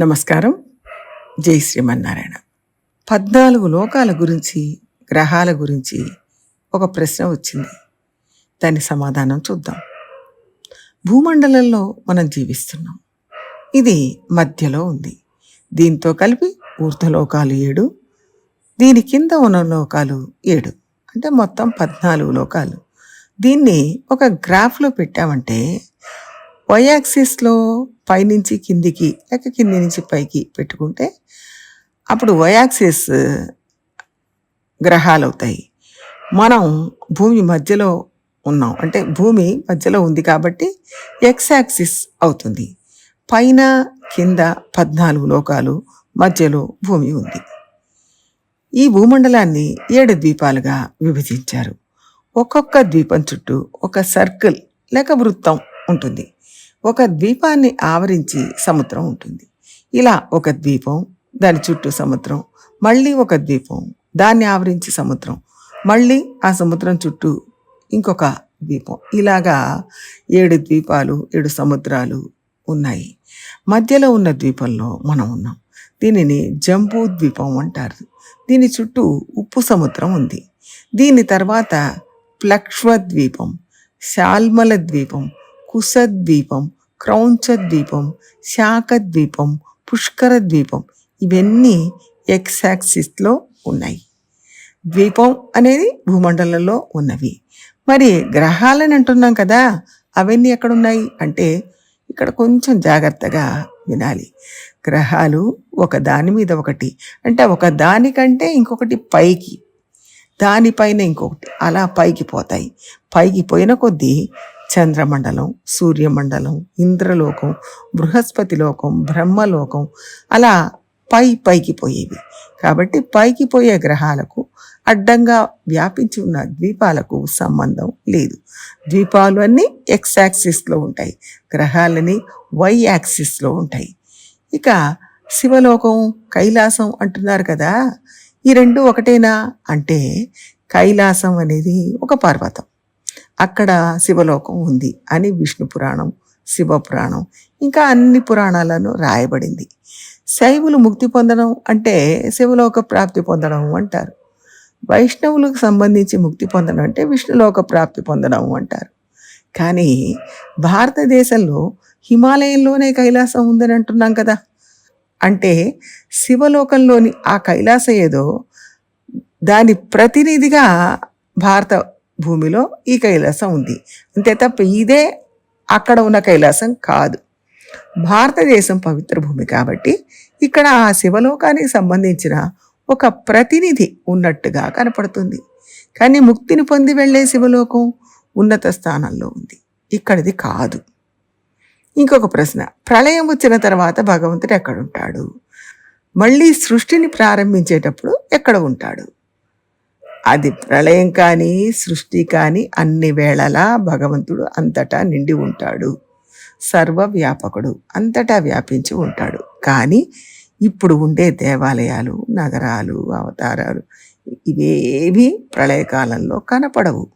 నమస్కారం. జై శ్రీమన్నారాయణ. పద్నాలుగు లోకాల గురించి గ్రహాల గురించి ఒక ప్రశ్న వచ్చింది. దాని సమాధానం చూద్దాం. భూమండలంలో మనం జీవిస్తున్నాం. ఇది మధ్యలో ఉంది. దీంతో కలిపి ఊర్ధలోకాలు ఏడు దీని కింద ఉన్న లోకాలు ఏడు. అంటే మొత్తం పద్నాలుగు లోకాలు. దీన్ని ఒక గ్రాఫ్లో పెట్టామంటే వై యాక్సిస్లో పైనుంచి కిందికి లేక కింది నుంచి పైకి పెట్టుకుంటే అప్పుడు వయాక్సిస్ గ్రహాలు అవుతాయి మనం భూమి మధ్యలో ఉన్నాం. అంటే భూమి మధ్యలో ఉంది కాబట్టి ఎక్స్ యాక్సిస్ అవుతుంది. పైన కింద పద్నాలుగు లోకాలు మధ్యలో భూమి ఉంది. ఈ భూమండలాన్ని ఏడు ద్వీపాలుగా విభజించారు. ఒక్కొక్క ద్వీపం చుట్టూ ఒక సర్కిల్ లేక వృత్తం ఉంటుంది. ఒక ద్వీపాన్ని ఆవరించి సముద్రం ఉంటుంది. ఇలా ఒక ద్వీపం దాని చుట్టూ సముద్రం మళ్ళీ ఒక ద్వీపం దాన్ని ఆవరించి సముద్రం మళ్ళీ ఆ సముద్రం చుట్టూ ఇంకొక ద్వీపం. ఇలాగా ఏడు ద్వీపాలు ఏడు సముద్రాలు ఉన్నాయి. మధ్యలో ఉన్న ద్వీపంలో మనం ఉన్నాం. దీనిని జంబూ ద్వీపం అంటారు. దీని చుట్టూ ఉప్పు సముద్రం ఉంది. దీని తర్వాత ప్లక్ష్వ ద్వీపం శాల్మల ద్వీపం కుసద్వీపం క్రౌంచ ద్వీపం శాఖ ద్వీపం పుష్కర ద్వీపం ఇవన్నీ ఎక్స్ యాక్సిస్లో ఉన్నాయి. ద్వీపం అనేది భూమండలంలో ఉన్నవి. మరి గ్రహాలని అంటున్నాం కదా అవన్నీ ఎక్కడున్నాయి? అంటే ఇక్కడ కొంచెం జాగ్రత్తగా వినాలి. గ్రహాలు ఒక దాని మీద ఒకటి అంటే ఒక దానికంటే ఇంకొకటి పైకి దానిపైన ఇంకొకటి అలా పైకి పోతాయి. పైకి పోయిన కొద్దీ చంద్రమండలం సూర్యమండలం ఇంద్రలోకం బృహస్పతి లోకం బ్రహ్మలోకం అలా పై పైకి పోయేవి. కాబట్టి పైకి పోయే గ్రహాలకు అడ్డంగా వ్యాపించి ఉన్న ద్వీపాలకు సంబంధం లేదు. ద్వీపాలు అన్నీ ఎక్స్ యాక్సిస్లో ఉంటాయి. గ్రహాలని వై యాక్సిస్లో ఉంటాయి. ఇక శివలోకం కైలాసం అంటున్నారు కదా ఈ రెండు ఒకటేనా? అంటే కైలాసం అనేది ఒక పర్వతం. అక్కడ శివలోకం ఉంది అని విష్ణు పురాణం శివ పురాణం ఇంకా అన్ని పురాణాలను రాయబడింది. శైవులు ముక్తి పొందడం అంటే శివలోక ప్రాప్తి పొందడం అంటారు. వైష్ణవులకు సంబంధించి ముక్తి పొందడం అంటే విష్ణులోక ప్రాప్తి పొందడం అంటారు. కానీ భారతదేశంలో హిమాలయంలోనే కైలాసం ఉందని అంటున్నాం కదా. అంటే శివలోకంలోని ఆ కైలాస ఏదో దాని ప్రతినిధిగా భారత భూమిలో ఈ కైలాసం ఉంది. అంతే తప్ప ఇదే అక్కడ ఉన్న కైలాసం కాదు. భారతదేశం పవిత్ర భూమి కాబట్టి ఇక్కడ ఆ శివలోకానికి సంబంధించిన ఒక ప్రతినిధి ఉన్నట్టుగా కనపడుతుంది. కానీ ముక్తిని పొంది వెళ్ళే శివలోకం ఉన్నత స్థానంలో ఉంది. ఇక్కడిది కాదు. ఇంకొక ప్రశ్న. ప్రళయం వచ్చిన తర్వాత భగవంతుడు ఎక్కడుంటాడు మళ్ళీ సృష్టిని ప్రారంభించేటప్పుడు ఎక్కడ ఉంటాడు? అది ప్రళయం కానీ సృష్టి కానీ అన్ని వేళలా భగవంతుడు అంతటా నిండి ఉంటాడు. సర్వవ్యాపకుడు అంతటా వ్యాపించి ఉంటాడు. కానీ ఇప్పుడు ఉండే దేవాలయాలు నగరాలు అవతారాలు ఇవేవి ప్రళయకాలంలో కనపడవు.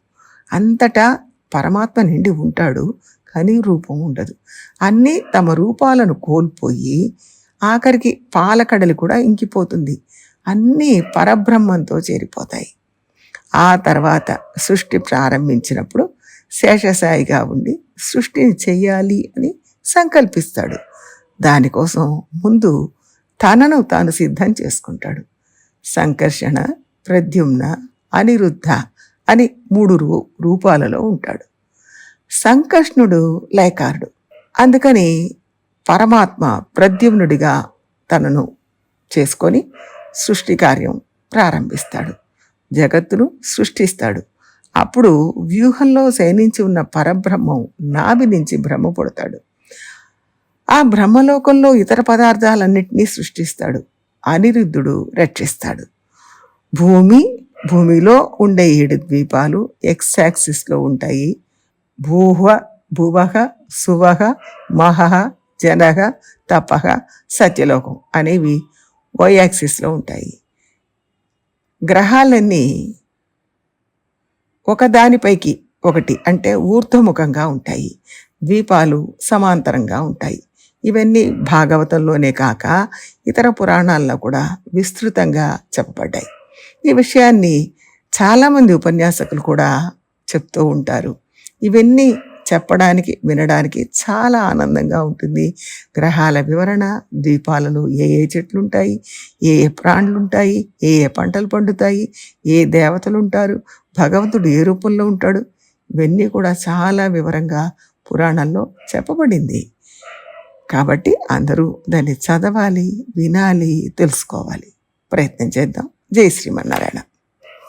అంతటా పరమాత్మ నిండి ఉంటాడు. కానీ రూపం ఉండదు. అన్నీ తమ రూపాలను కోల్పోయి ఆఖరికి పాలకడలు కూడా ఇంకిపోతుంది. అన్నీ పరబ్రహ్మంతో చేరిపోతాయి. ఆ తర్వాత సృష్టి ప్రారంభించినప్పుడు శేషసాయిగా ఉండి సృష్టిని చెయ్యాలి అని సంకల్పిస్తాడు. దానికోసం ముందు తనను తాను సిద్ధం చేసుకుంటాడు. సంకర్షణ ప్రద్యుమ్న అనిరుద్ధ అని మూడు రూ రూపాలలో ఉంటాడు. సంకర్షణుడు లయకారుడు. అందుకని పరమాత్మ ప్రద్యుమ్నుడిగా తనను చేసుకొని సృష్టి కార్యం ప్రారంభిస్తాడు. జగత్తును సృష్టిస్తాడు. అప్పుడు వ్యూహంలో శయనించి ఉన్న పరబ్రహ్మం నాభి నుంచి భ్రమ పుడతాడు. ఆ బ్రహ్మలోకంలో ఇతర పదార్థాలన్నింటినీ సృష్టిస్తాడు. అనిరుద్ధుడు రక్షిస్తాడు. భూమి భూమిలో ఉండే ఏడు ద్వీపాలు ఎక్స్ యాక్సిస్లో ఉంటాయి. భూహ భువహ సువహ మహహ జనహ తపహ సత్యలోకం అనేవి వై యాక్సిస్లో ఉంటాయి. గ్రహాలన్నీ ఒకదానిపైకి ఒకటి అంటే ఊర్ధ్వముఖంగా ఉంటాయి. ద్వీపాలు సమాంతరంగా ఉంటాయి. ఇవన్నీ భాగవతంలోనే కాక ఇతర పురాణాల్లో కూడా విస్తృతంగా చెప్పబడ్డాయి. ఈ విషయాన్ని చాలామంది ఉపన్యాసకులు కూడా చెప్తూ ఉంటారు. ఇవన్నీ చెప్పడానికి వినడానికి చాలా ఆనందంగా ఉంటుంది. గ్రహాల వివరణ ద్వీపాలలో ఏ ఏ చెట్లు ఉంటాయి ఏ ఏ ప్రాణులుంటాయి ఏ ఏ పంటలు పండుతాయి ఏ దేవతలు ఉంటారు భగవంతుడు ఏ రూపంలో ఉంటాడు ఇవన్నీ కూడా చాలా వివరంగా పురాణంలో చెప్పబడింది. కాబట్టి అందరూ దాన్ని చదవాలి వినాలి తెలుసుకోవాలి. ప్రయత్నం చేద్దాం. జై శ్రీమన్నారాయణ.